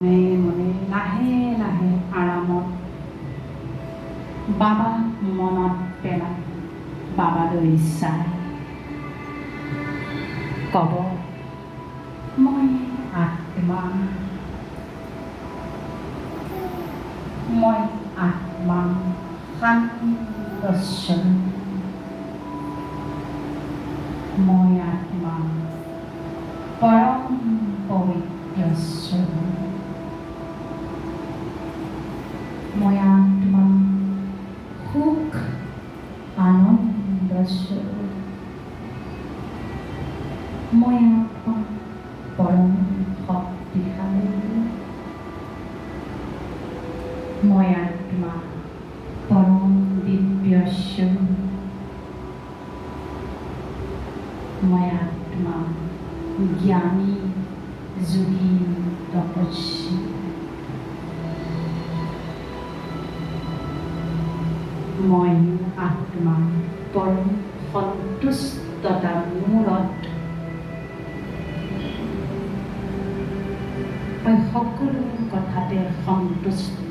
মনে মনে লাহে লাহে আৰামত বাবা মনত পেলাই বাবালৈ চাই ক'ব মই আত্মা মই আত্মা শান্তস্বৰূপ মই আত্মা পৰম পবিত্ৰ স্বৰূপ মই আত্মা পৰম শক্তিশালী মই আত্মা পৰম দিব্য মই আত্মা জ্ঞানী যোগী তপস্বী মই আত্মা পৰম সন্তুষ্টতা মূৰত মই সকলো কথাতে সন্তুষ্ট।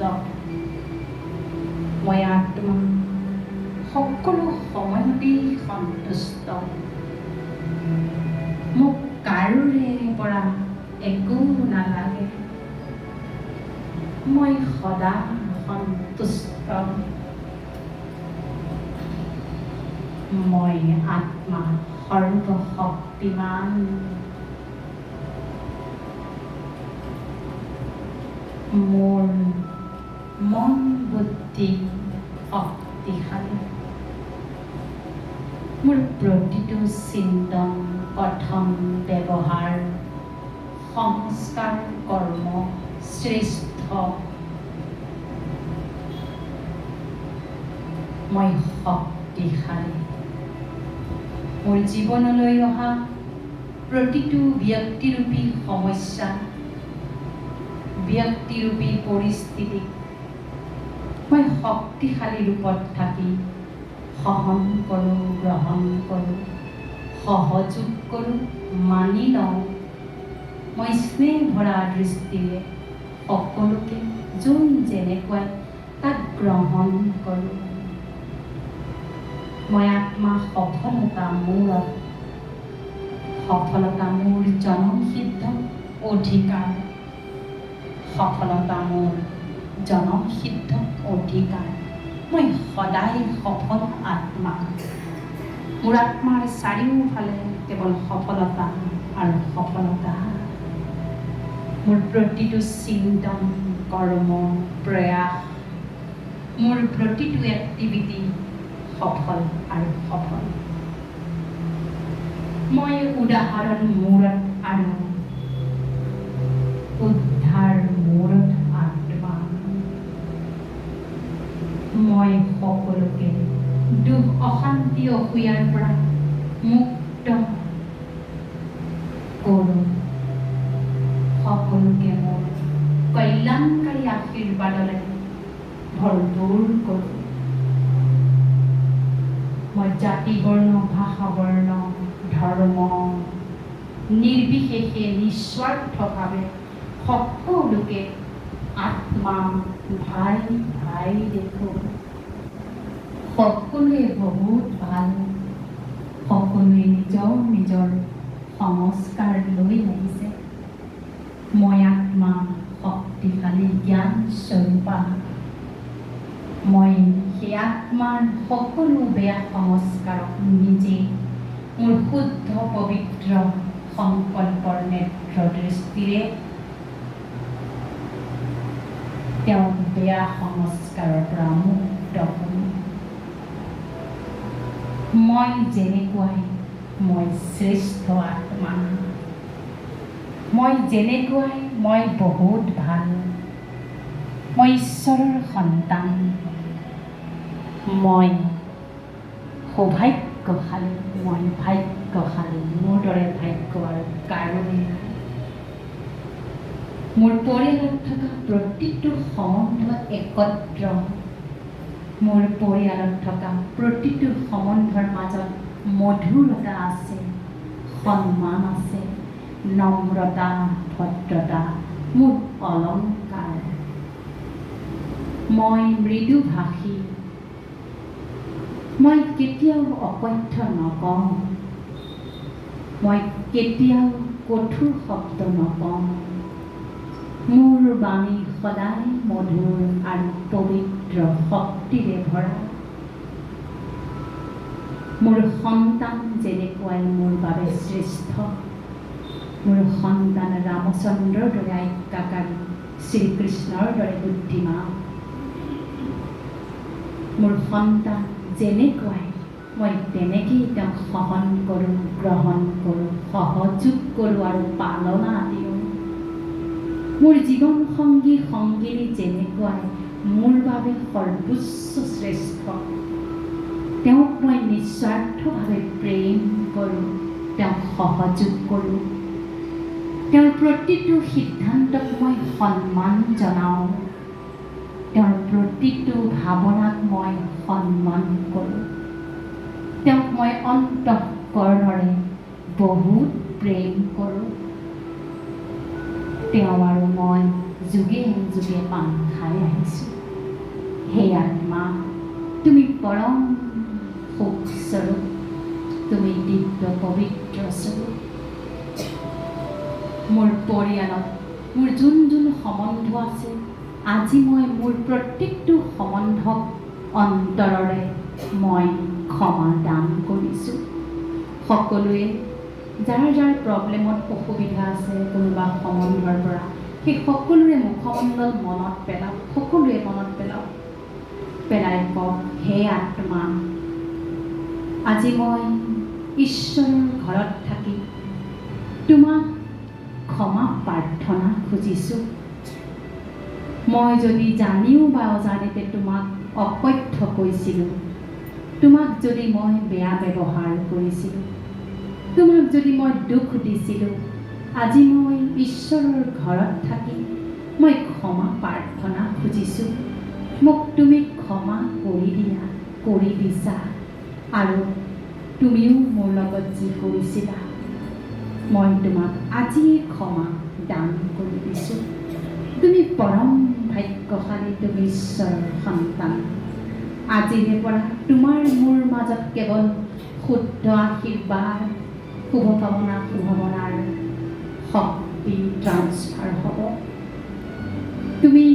মই আত্মা সকলো সময়তেই সন্তুষ্ট। মোক কাৰোৰে পৰা একো নালাগে। মই সদা সন্তুষ্ট। মই আত্মা সৰ্বশক্তিমান। মোৰ মন বুদ্ধি শক্তিশালী মোৰ প্ৰতিটো চিন্তন কথন ব্যৱহাৰ সংস্কাৰ কৰ্ম শ্ৰেষ্ঠ মই শক্তিশালী মোৰ জীৱনলৈ অহা প্ৰতিটো ব্যক্তিৰূপী সমস্যা ব্যক্তিৰূপী পৰিস্থিতি। মই শক্তিশালী ৰূপত থাকি সহন কৰোঁ, গ্ৰহণ কৰোঁ, সহযোগ কৰোঁ, মানি লওঁ। মই স্নেহ ভৰা দৃষ্টিৰে সকলোকে যোন যেনেকুৱাই তাক গ্ৰহণ কৰোঁ। মই আত্মা সফলতা মূৰত সফলতা মোৰ জনমসিদ্ধ অধিকাৰ। সফলতা মোৰ জনমসিদ্ধ অধিকাৰ। মই সদায় সফল আত্মা। মোৰ আত্মাৰ চাৰিওফালে কেৱল সফলতা আৰু সফলতা। মোৰ প্ৰতিটো চিন্তন কৰ্ম প্ৰয়াস মোৰ প্ৰতিটো এক্টিভিটি সফল আৰু সফল। মই উদাহৰণ মূৰত আৰু উদ্ধাৰ মূৰত আত্মা মই সকলোকে দুখ অশান্তি অসূয়াৰ পৰা মুক্ত কৰোঁ সকলোকে মোৰ কল্যাণকাৰী আশীৰ্বাদৰে ভৰপূৰ কৰোঁ। মই জাতি বৰ্ণ ভাষা বৰ্ণ ধৰ্ম নিৰ্বিশেষে নিস্বাৰ্থভাৱে সকলোকে আত্মা ভাই ভাই দেখোঁ। সকলোৱে বহুত ভাল সকলোৱে নিজৰ নিজৰ সংস্কাৰ লৈ আহিছে মই আত্মা শক্তিশালী জ্ঞান স্বৰূপা মই সেই আত্মাৰ সকলো বেয়া সংস্কাৰক নিজে মোৰ শুদ্ধ পবিত্ৰ সংকল্পৰ নেত্ৰ দৃষ্টিৰে তেওঁ বেয়া সংস্কাৰৰ পৰা মুক্ত মই যেনেকুৱাই মই শ্ৰেষ্ঠ আত্মা। মই যেনেকুৱাই মই বহুত ভাল। মই ঈশ্বৰৰ সন্তান। মই সৌভাগ্যশালী মই ভাগ্যশালী মোৰ দৰে ভাগ্য আৰু নাই। মোৰ পৰিয়ালত থকা প্ৰতিটো সম্বন্ধ একত্ৰ। মোৰ পৰিয়ালত থকা প্ৰতিটো সম্বন্ধৰ মাজত মধুৰতা আছে সন্মান আছে নম্ৰতা ভদ্ৰতা মোৰ অলংকাৰ। মই মৃদুভাষী। মই কেতিয়াও অকথ্য নকওঁ। মই কেতিয়াও কঠোৰ শব্দ নকওঁ। মোৰ বাণী সদায় মধুৰ আৰু পবিত্ৰ। শক্তিৰে ভৰা মোৰ সন্তান যেনেকুৱাই মোৰ বাবে শ্ৰেষ্ঠ মোৰ সন্তান ৰামচন্দ্ৰৰ দৰে আজ্ঞাকাৰী শ্ৰীকৃষ্ণৰ দৰে বুদ্ধিমান। মোৰ সন্তান যেনেকুৱাই মই তেনেকেই তেওঁক সহন কৰোঁ গ্ৰহণ কৰোঁ সহযোগ কৰোঁ আৰু পালনা দিওঁ। মোৰ জীৱন সংগী সংগিনী সৰ্বোচ্চ শ্ৰেষ্ঠ তেওঁক মই নিস্বাৰ্থভাৱে প্ৰেম কৰোঁ তেওঁক সহযোগ কৰোঁ। তেওঁৰ প্ৰতিটো সিদ্ধান্তক মই সন্মান জনাওঁ। তেওঁৰ প্ৰতিটো ভাৱনাক মই সন্মান কৰোঁ। তেওঁক মই অন্তঃকৰণৰে বহুত প্ৰেম কৰোঁ। তেওঁ আৰু মই যুগে যুগে পান খাই আহিছোঁ। সেই আত্মা তুমি পৰম সুখস্বৰূপ তুমি দিব্য পবিত্ৰ স্বৰূপ। মোৰ পৰিয়ালত মোৰ যোন যোন সম্বন্ধ আছে আজি মই মোৰ প্ৰত্যেকটো সম্বন্ধক অন্তৰৰে মই ক্ষমা দান কৰিছোঁ। সকলোৱে যাৰ যাৰ প্ৰব্লেমত অসুবিধা আছে কোনোবা সম্বন্ধৰ পৰা সেই সকলোৰে মুখমণ্ডল মনত পেলাওক। সকলোৱে মনত পেলাই কওক হে আত্মা। আজি মই ঈশ্বৰৰ ঘৰত থাকি তোমাক ক্ষমা প্ৰাৰ্থনা খুজিছোঁ। মই যদি জানিও বা অজানিতে তোমাক অকথ্য কৈছিলোঁ, তোমাক যদি মই বেয়া ব্যৱহাৰ কৰিছিলোঁ, তোমাক যদি মই দুখ দিছিলোঁ, আজি মই ঈশ্বৰৰ ঘৰত থাকি মই ক্ষমা প্ৰাৰ্থনা খুজিছোঁ। মোক তুমি ক্ষমা কৰি দিয়া কৰি দিছা। আৰু তুমিও মোৰ লগত যি কৰিছিলা মই তোমাক আজিয়ে ক্ষমা দান কৰি দিছোঁ। তুমি পৰম ভাগ্যশালী তুমি ঈশ্বৰৰ সন্তান। আজিৰে পৰা তোমাৰ মোৰ মাজত কেৱল শুদ্ধ আশীৰ্বাদ শুভকামনা শুভমনাৰ শক্তি ট্ৰান্সফাৰ হ'ব। তুমি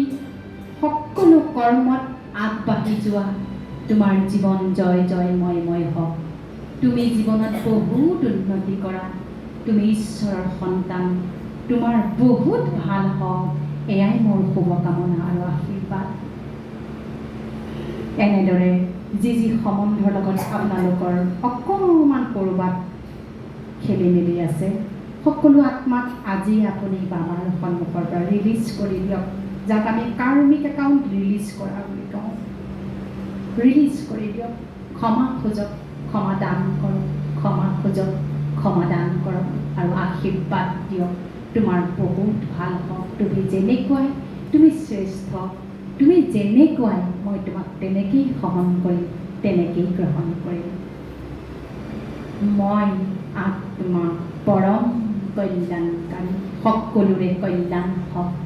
সকলো কৰ্মত আগবাঢ়ি যোৱা তোমাৰ জীৱন জয় জয়ময়ময় হওক। তুমি জীৱনত বহুত উন্নতি কৰা। তুমি ঈশ্বৰৰ সন্তান। তোমাৰ বহুত ভাল হওক। এয়াই মোৰ শুভকামনা আৰু আশীৰ্বাদ। এনেদৰে যি যি সম্বন্ধৰ লগত আপোনালোকৰ অকণমান ক'ৰবাত খেলি মেলি আছে সকলো আত্মাক আজি আপুনি বাবাৰ সন্মুখৰ পৰা ৰিলিজ কৰি দিয়ক। যাক আমি কাৰ্মিক একাউণ্ট ৰিলিজ কৰা বুলি কওঁ ৰিলিজ কৰি দিয়ক। ক্ষমা খোজক ক্ষমা দান কৰক ক্ষমা খোজক ক্ষমা দান কৰক আৰু আশীৰ্বাদ দিয়ক। তোমাৰ বহুত ভাল হওক। তুমি যেনেকুৱাই তুমি শ্ৰেষ্ঠ তুমি যেনেকুৱাই মই তোমাক তেনেকেই সহন কৰিম তেনেকেই গ্ৰহণ কৰিম। মই আত্মা পৰম কল্যাণকাৰী সকলোৰে কল্যাণ হওক।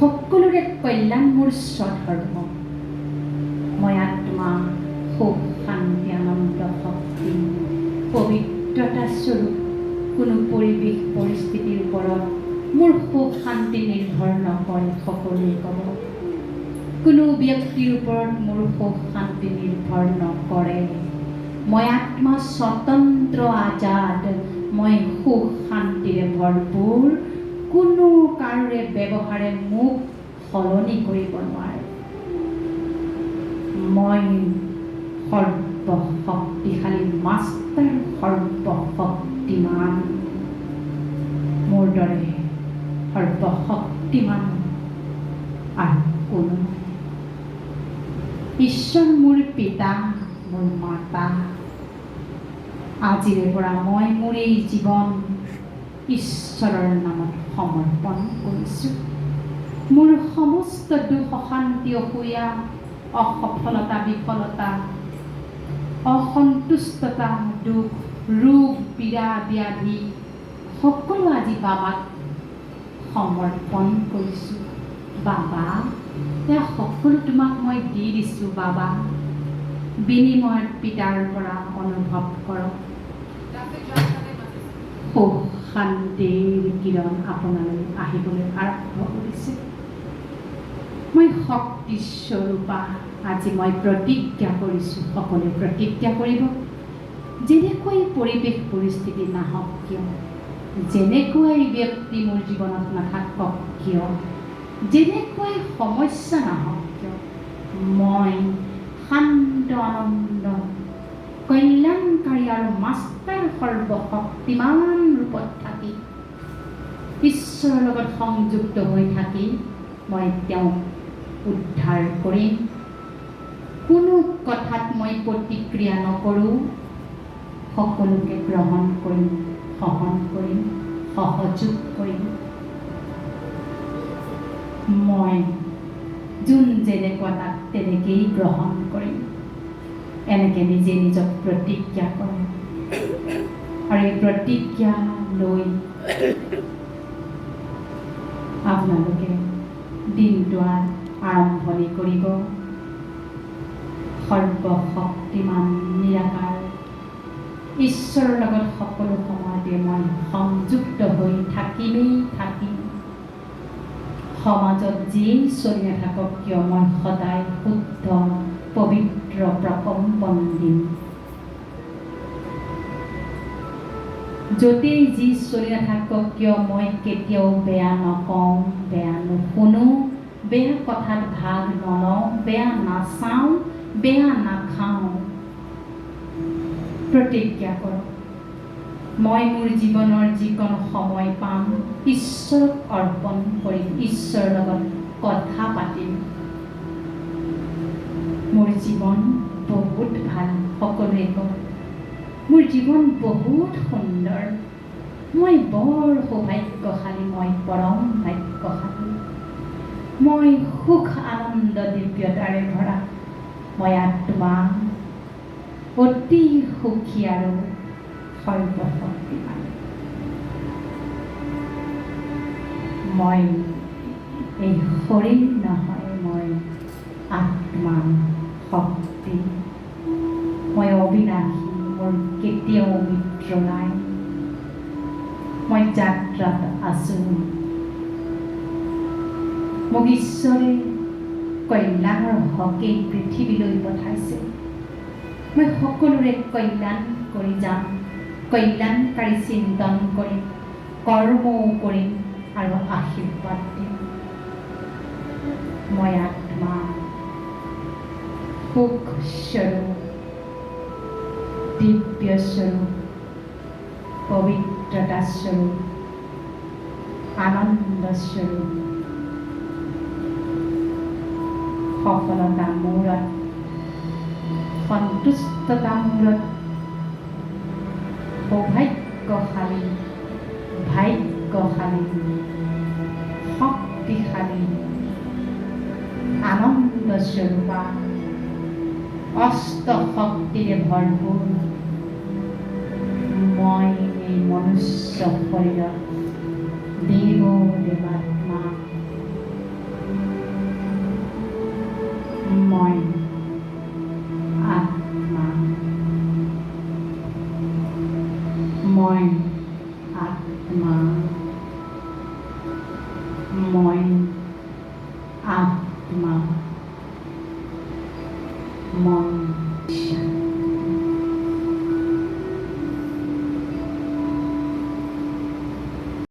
সকলোৰে কল্যাণ মোৰ স্বধৰ্ম। মই আত্মা সুখ শান্তি আনন্দ শক্তি পবিত্ৰতা স্বৰূপ কোনো পৰিৱেশ পৰিস্থিতিৰ ওপৰত মোৰ সুখ শান্তি নিৰ্ভৰ নকৰে সকলোৱে ক'ব। কোনো ব্যক্তিৰ ওপৰত মোৰ সুখ শান্তি নিৰ্ভৰ নকৰে। মই আত্মা স্বতন্ত্ৰ আজাদ। মই সুখ শান্তিৰে ভৰপূৰ। কোনো কাৰোৰে ব্যৱহাৰে মোক সলনি কৰিব নোৱাৰে। মই সৰ্বশক্তিশালী মাষ্টাৰ সৰ্বশক্তিমান। মোৰ দৰে সৰ্বশক্তিমান আৰু কোনো। ঈশ্বৰ মোৰ পিতা মোৰ মাতা। আজিৰে পৰা মই মোৰ এই জীৱন ঈশ্বৰৰ নামত সমৰ্পণ কৰিছোঁ। মোৰ সমস্ত দুখ অশান্তি অসূয়া অসফলতা বিফলতা অসন্তুষ্টতা দুখ ৰোগ পীড়া ব্যাধি সকলো আজি বাবাক সমৰ্পণ কৰিছোঁ। বাবা এয়া সকলো তোমাক মই দি দিছোঁ বাবা। বিনিময়ত পিতাৰ পৰা অনুভৱ কৰক। সুখ শান্তিৰ কিৰণ আপোনালৈ আহিবলৈ আৰম্ভ কৰিছে। মই শক্তিস্বৰূপা আজি মই প্ৰতিজ্ঞা কৰিছোঁ সকলোৱে প্ৰতিজ্ঞা কৰিব। যেনেকৈ পৰিৱেশ পৰিস্থিতি নাহক কিয়? যেনেকৈ ব্যক্তি মোৰ জীৱনত নাথাকক কিয়? যেনেকৈ সমস্যা নাহক কিয়? মই শান্ত আনন্দ কল্যাণকাৰী আৰু মাষ্টাৰ সৰ্বশক্তিমান ৰূপত থাকি ঈশ্বৰৰ লগত সংযুক্ত হৈ থাকি মই তেওঁক উদ্ধাৰ কৰিম কোনো কথাত মই প্ৰতিক্ৰিয়া নকৰোঁ সকলোকে গ্ৰহণ কৰিম সহন কৰিম সহযোগ কৰিম মই যোন যেনেকুৱা তাক তেনেকেই গ্ৰহণ কৰিম এনেকৈ নিজে নিজক প্ৰতিজ্ঞা কৰে আৰু এই প্ৰতিজ্ঞা লৈ আপোনালোকে দিনটো আৰম্ভণি কৰিব সৰ্বশক্তিমান নিৰাকাৰ ঈশ্বৰৰ লগত সকলো সময়তে মই সংযুক্ত হৈ থাকিমেই থাকিম সমাজত যিয়েই চলি নাথাকক কিয় মই সদায় শুদ্ধ পবিত্ৰ প্ৰকম্পন দিম য'তেই যি চলি নাথাকক কিয় মই কেতিয়াও বেয়া নকওঁ বেয়া নুশুনো বেয়া কথাত ভাগ নলওঁ বেয়া নাচাওঁ বেয়া নাখাওঁ। প্ৰতিজ্ঞা কৰক মই মোৰ জীৱনৰ যিকণ সময় পাম ঈশ্বৰক অৰ্পণ কৰিম ঈশ্বৰৰ লগত কথা পাতিম। মোৰ জীৱন বহুত ভালো, সকলোৱে কয়। মোৰ জীৱন বহুত সুন্দৰ। মই বৰ সৌভাগ্যশালী, মই পৰম ভাগ্যশালী। মই সুখ আনন্দ দিব্যতাৰে ভৰা। মই আত্মা, অতি সুখী আৰু সৰ্বশক্তিমান। মই এই শৰীৰ নহয়, মই আত্মা। শক্তি মই অবিনাশী মোৰ কেতিয়াও মিত্ৰ নাই মই যাত্ৰাত আছোঁ মোক ঈশ্বৰে কল্যাণৰ হকে পৃথিৱীলৈ পঠাইছে মই সকলোৰে কল্যাণ কৰি যাম কল্যাণকাৰী চিন্তন কৰিম কৰ্মও কৰিম আৰু আশীৰ্বাদ দিম মই আত্মা সুখ স্বৰূপ দিব্য স্বৰূপ পবিত্ৰতা স্বৰূপ আনন্দ স্বৰূপ সফলতা মূৰত সন্তুষ্টতা মূৰত সৌভাগ্যশালী ভাগ্যশালী শক্তিশালী আনন্দ স্বৰূপা অষ্ট শক্তিৰে ভৰপূৰ মই এই মনুষ্য শৰীৰত দেৱ